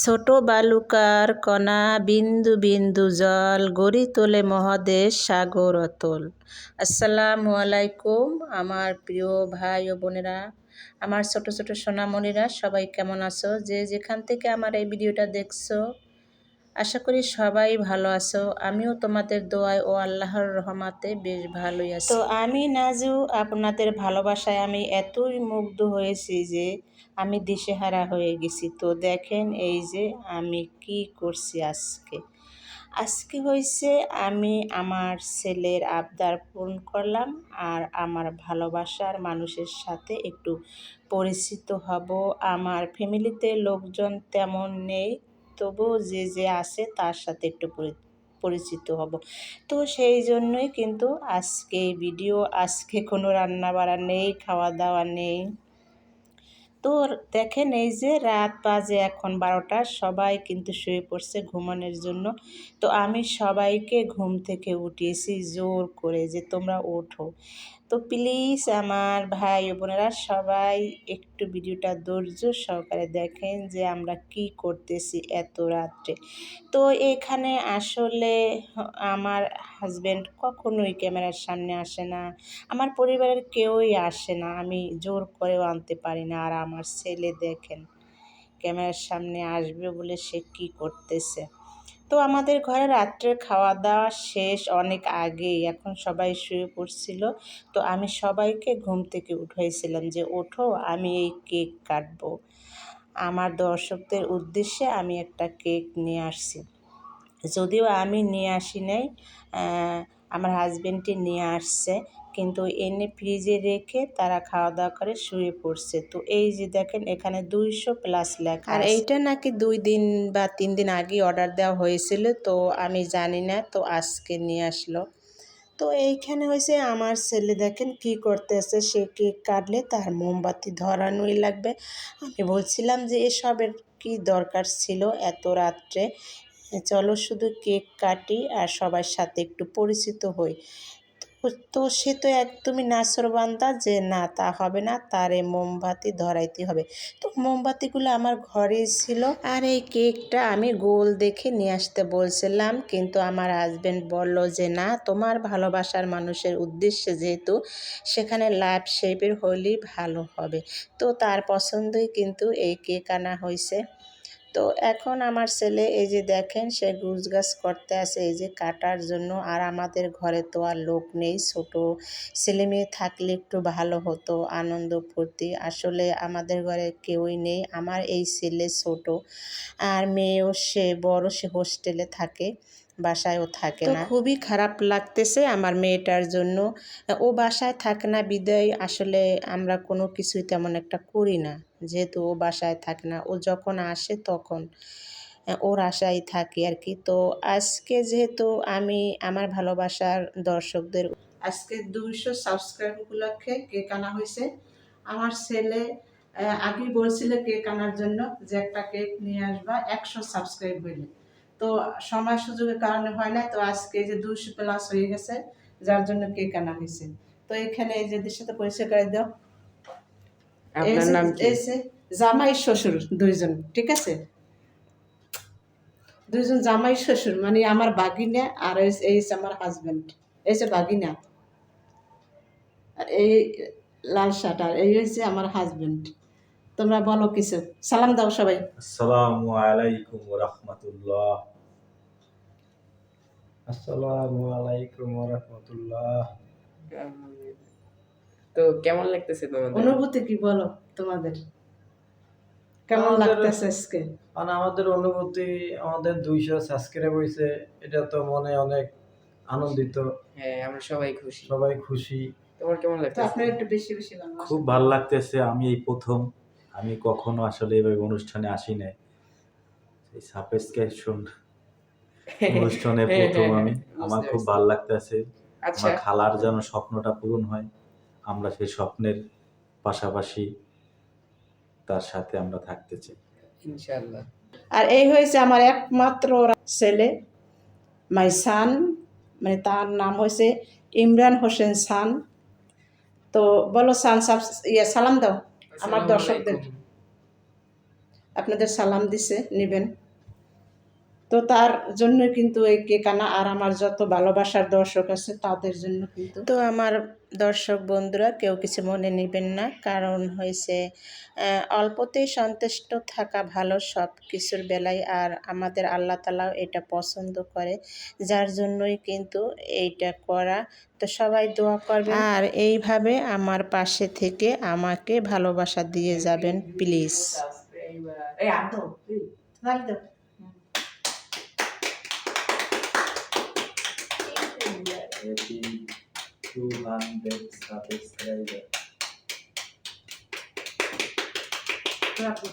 ছোট বালুকার কণা বিন্দু বিন্দু জল গড়ি তোলে মহাদেশ সাগর অতল। আসসালামু আলাইকুম আমার প্রিয় ভাই ও বোনেরা, আমার ছোট ছোট সোনামণিরা, সবাই কেমন আছো? যে যেখান থেকে আমার এই ভিডিওটা দেখছ আশা করি সবাই ভালো আছো। আমিও তোমাদের দোয়ায় ও আল্লাহর রহমাতে বেশ ভালোই আছি। তো আমি নাজু, আপনাদের ভালোবাসায় আমি এতই মুগ্ধ হয়েছি যে আমি দিশেহারা হয়ে গেছি। তো দেখেন এই যে আমি কি করছি আজকে। আজকে হয়েছে আমি আমার ছেলের আবদার পূরণ করলাম আর আমার ভালোবাসার মানুষের সাথে একটু পরিচিত হব। আমার ফ্যামিলিতে লোকজন তেমন নেই। তবুও যে যে আছে তার সাথে একটু পরিচিত হব। তো সেই জন্যই কিন্তু আজকে ভিডিও আজকে কোনো রান্না বাড়া নেই খাওয়া দাওয়া নেই। তো দেখেন এই যে রাত বাজে এখন বারোটা, সবাই কিন্তু শুয়ে পড়ছে ঘুমানোর জন্য। তো আমি সবাইকে ঘুম থেকে উঠিয়েছি, জোর করে যে তোমরা ওঠো। তো প্লিজ আমার ভাই বোনেরা সবাই একটু ভিডিওটা ধৈর্য সহকারে দেখেন যে আমরা কি করতেছি এত রাত্রে। তো এখানে আসলে আমার হাজব্যান্ড কখনোই ক্যামেরার সামনে আসে না, আমার পরিবারের কেউই আসে না, আমি জোর করেও আনতে পারি না। আর আমার ছেলে দেখেন, ক্যামেরার সামনে আসবে বলে সে কী করতেছে? তো আমাদের ঘরে রাত্রের খাওয়া দাওয়া শেষ অনেক আগেই। এখন সবাই শুয়ে পড়ছিল। তো আমি সবাইকে ঘুম থেকে উঠাইছিলাম যে, ওঠো, আমি এই কেক কাটবো। আমার দর্শকদের উদ্দেশ্যে আমি একটা কেক নিয়ে আসছি। যদিও আমি নিয়ে আসি নাই আমার হাজব্যান্ডটি নিয়ে আসছে। কিন্তু এনে ফ্রিজে রেখে তারা খাওয়া দাওয়া করে শুয়ে পড়ছে। তো এই যে দেখেন এখানে দুইশো প্লাস লেখা আর এইটা নাকি দুই দিন বা তিন দিন আগে অর্ডার দেওয়া হয়েছিল তো আমি জানি না তো আজকে নিয়ে আসলো। তো এইখানে হয়েছে আমার ছেলে দেখেন কি করতেছে সে কেক কাটলে তার মোমবাতি ধরানোই লাগবে। আমি বলছিলাম যে এসবের কি দরকার ছিল এত রাত্রে? চলো শুধু কেক কাটি আর সবার সাথে একটু পরিচিত হই। তো সে তো একদমই নাসরবান্দা যে না, তা হবে না, তারে মোমবাতি ধরাইতে হবে। তো মোমবাতিগুলো আমার ঘরেই ছিল। আর এই কেকটা আমি গোল দেখে নিয়ে আসতে বলছিলাম, কিন্তু আমার হাজব্যান্ড বলল যে, না, তোমার ভালোবাসার মানুষের উদ্দেশ্যে যেহেতু সেখানে লাভ শেপের হলেই ভালো হবে। তো তার পছন্দই কিন্তু এই কেক আনা হয়েছে। তো এখন আমার ছেলে এই যে দেখেন সে গাছ করতে আসে এই যে কাটার জন্য। আর আমাদের ঘরে তো আর লোক নেই ছোট ছেলে মেয়ে থাকলে একটু ভালো হতো আনন্দ ফুর্তি। আসলে আমাদের ঘরে কেউই নেই আমার এই ছেলে ছোট। আর মেয়েও সে বড় সে হোস্টেলে থাকে বাসায়ও থাকে না। খুবই খারাপ লাগতেছে আমার মেয়েটার জন্য। ও বাসায় থাকে না বিদায় আসলে আমরা কোনো কিছুই তেমন একটা করি না। যেহেতু ও বাসায় থাকে না, ও যখন আসে তখন ওর আশায় থাকি আর কি তো আজকে যেহেতু আমি আমার ভালোবাসার দর্শকদের, আজকে দুইশো সাবস্ক্রাইব উপলক্ষে কেক আনা হয়েছে? আমার ছেলে আগেই বলছিল কেক আনার জন্য যে একটা কেক নিয়ে আসবা, একশো সাবস্ক্রাইব হইলে। তো সময় সুযোগের কারণে হয় না তো আজকে যে দুশো প্লাস হয়ে গেছে, যার জন্য কেক আনা হয়েছে। তো এখানে এই যে সাথে পরিচয় করে দাও। আপনার নাম এসে জামাই শ্বশুর দুইজন ঠিক আছে? দুইজন জামাই শ্বশুর মানে আমার বাগিনা আর এই আমার হাজবেন্ড এই যে বাগিনা আর এই লাল শার্ট আর এই হচ্ছে আমার হাজবেন্ড তোমরা বলো কিছু। সালাম দাও সবাই। আসসালামু আলাইকুম ওয়া রাহমাতুল্লাহ আসসালামু আলাইকুম ওয়া রাহমাতুল্লাহ তো কেমন লাগতেছে তোমাদের? অনুভূতি কি বলো তোমাদের? কেমন লাগতেছে আজকে? মানে আমাদের অনুভূতি আমাদের দুইশো সাবস্ক্রাইব হয়েছে এটা তো মনে অনেক আনন্দিত। হ্যাঁ আমরা সবাই খুশি। সবাই খুশি। তোমার কেমন লাগতেছে? আপনার একটু বেশি বেশি খুব ভালো লাগতেছে আমি এই প্রথম। আমি কখনো আসলে এভাবে অনুষ্ঠানে আসি নাই। এই সাবস্ক্রিপশন অনুষ্ঠানে হ্যাঁ, প্রথম হ্যাঁ, আমি। আমার খুব। ভালো লাগতেছে। আচ্ছা। আমার খালার যেন স্বপ্নটা পূরণ হয়। আমরা সেই স্বপ্নের পাশাপাশি তার সাথে আমরা থাকতে চাই। ইনশাআল্লাহ। আর এই হয়েছে আমার একমাত্র ছেলে মাই সান মানে তার নাম হয়েছে ইমরান হোসেন সান। তো বলো সান সাব ইয়ে সালাম দাও। আমার দর্শকদের। আপনাদের সালাম দিছে নেবেন। তো তার জন্য কিন্তু এই কেক আনা আর আমার যত ভালোবাসার দর্শক আছে তাদের জন্য কিন্তু। তো আমার দর্শক বন্ধুরা কেউ কিছু মনে নেবেন না। কারণ হয়েছে অল্পতেই সন্তুষ্ট থাকা ভালো সব কিছুর বেলায় আর আমাদের আল্লাহ তালাও এটা পছন্দ করে। যার জন্যই কিন্তু এইটা করা। তো সবাই দোয়া করবেন। আর এইভাবে আমার পাশে থেকে আমাকে ভালোবাসা দিয়ে যাবেন প্লিজ। এই getting 200 subscribers. Clap.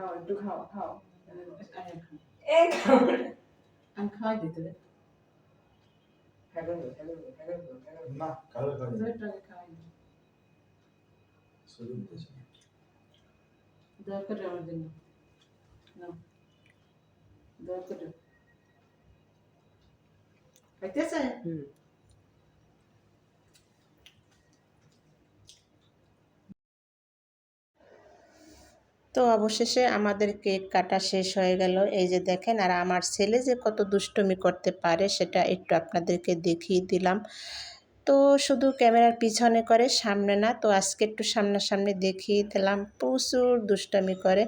খাও একটু খাও খাও। আমি খাওয়াই দিতে না, না, না, না। না কারও কারও শুরু হতেছে দয়া করে আমার জন্য। নাও দয়া করে খাইতেছে? হুম। তো অবশেষে আমাদের কেক কাটা শেষ হয়ে গেল। এই যে দেখেন, আর আমার ছেলে যে কত দুষ্টমি করতে পারে সেটা একটু আপনাদেরকে দেখিয়ে দিলাম। তো শুধু ক্যামেরার পিছনে করে, সামনে না, তো আজকে একটু সামনাসামনি দেখিয়ে দিলাম। প্রচুর দুষ্টামি করে।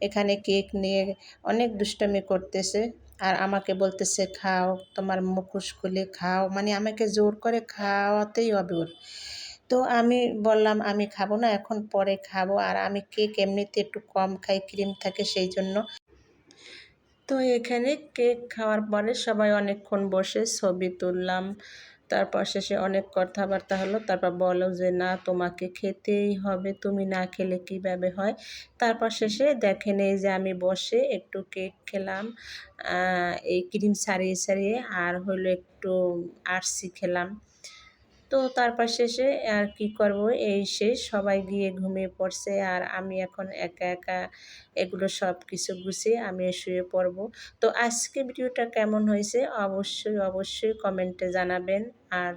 এখানে কেক নিয়ে অনেক দুষ্টামি করতেছে। আর আমাকে বলতেছে, খাও, তোমার মুখোশ খুলে খাও। মানে আমাকে জোর করে খাওয়াতেই হবে তো আমি বললাম, আমি খাব না, এখন পরে খাব। আর আমি কেক এমনিতে একটু কম খাই, ক্রিম থাকে সেই জন্য। তো এখানে কেক খাওয়ার পরে সবাই অনেকক্ষণ বসে ছবি তুললাম। তারপর শেষে অনেক কথাবার্তা হলো। তারপর বলো যে, না, তোমাকে খেতেই হবে। তুমি না খেলে কীভাবে হয়? তারপর শেষে দেখেন এই যে আমি বসে একটু কেক খেলাম এই ক্রিম সারিয়ে সারিয়ে আর হলো একটু আরসি খেলাম। তো তারপর শেষে আর কি করব? এই শেষ সবাই গিয়ে ঘুমিয়ে পড়ছে আর আমি এখন একা একা এগুলো সব কিছু গুছিয়ে আমি শুয়ে পড়ব। তো আজকে ভিডিওটা কেমন হয়েছে? অবশ্যই অবশ্যই কমেন্টে জানাবেন। আর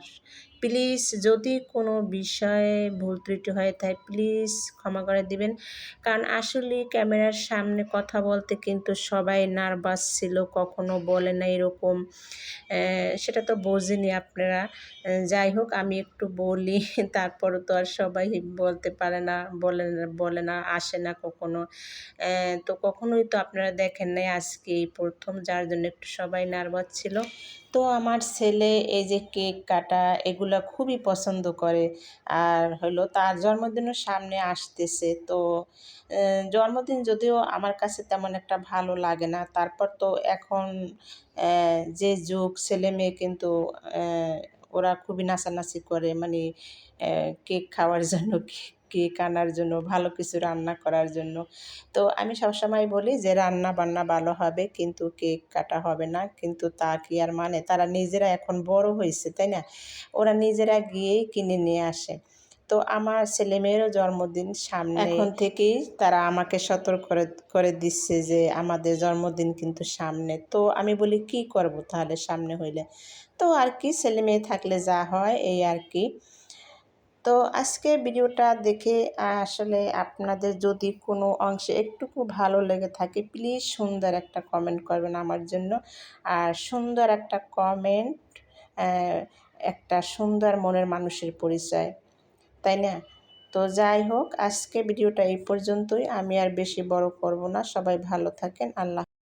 প্লিজ যদি কোনো বিষয়ে ভুল ত্রুটি হয়ে থাকে প্লিজ ক্ষমা করে দিবেন। কারণ আসলে ক্যামেরার সামনে কথা বলতে কিন্তু সবাই নার্ভাস ছিল, কখনো বলে না এরকম। সেটা তো বোঝেনি আপনারা। যাই হোক, আমি একটু বলি, তারপরও তো আর সবাই বলতে পারে না, বলে বলে না, আসে না কখনো। তো কখনোই তো আপনারা দেখেন নাই আজকে এই প্রথম, যার জন্য একটু সবাই নার্ভাস ছিল। তো আমার ছেলে এই যে কেক কাটা এগুলো খুবই পছন্দ করে। আর হলো তার জন্মদিনও সামনে আসতেছে। তো জন্মদিন যদিও আমার কাছে তেমন একটা ভালো লাগে না, তারপর তো এখন যে যুগ ছেলে মেয়ে কিন্তু ওরা খুবই নাচানাচি করে মানে কেক খাওয়ার জন্য, কেক আনার জন্য, ভালো কিছু রান্না করার জন্য। তো আমি সবসময় বলি যে, রান্না বান্না ভালো হবে, কিন্তু কেক কাটা হবে না। কিন্তু তা কি আর মানে? তারা নিজেরা এখন বড় হয়েছে, তাই না? ওরা নিজেরা গিয়েই কিনে নিয়ে আসে। তো আমার ছেলেমেয়েরও জন্মদিন সামনে। এখন থেকেই তারা আমাকে সতর্ক করে করে দিচ্ছে যে আমাদের জন্মদিন কিন্তু সামনে। তো আমি বলি, কি করব তাহলে সামনে হইলে? তো আর কি ছেলে মেয়ে থাকলে যা হয়, এই আর কি। তো আজকে ভিডিওটা দেখে আসলে আপনাদের যদি কোনো অংশে একটুকু ভালো লেগে থাকে, প্লিজ সুন্দর একটা কমেন্ট করবেন আমার জন্য। আর সুন্দর একটা কমেন্ট একটা সুন্দর মনের মানুষের পরিচয়। তাই না? তো যাই হোক, আজকে ভিডিওটা এই পর্যন্তই। আমি আর বেশি বড় করব না। সবাই ভালো থাকেন। আল্লাহ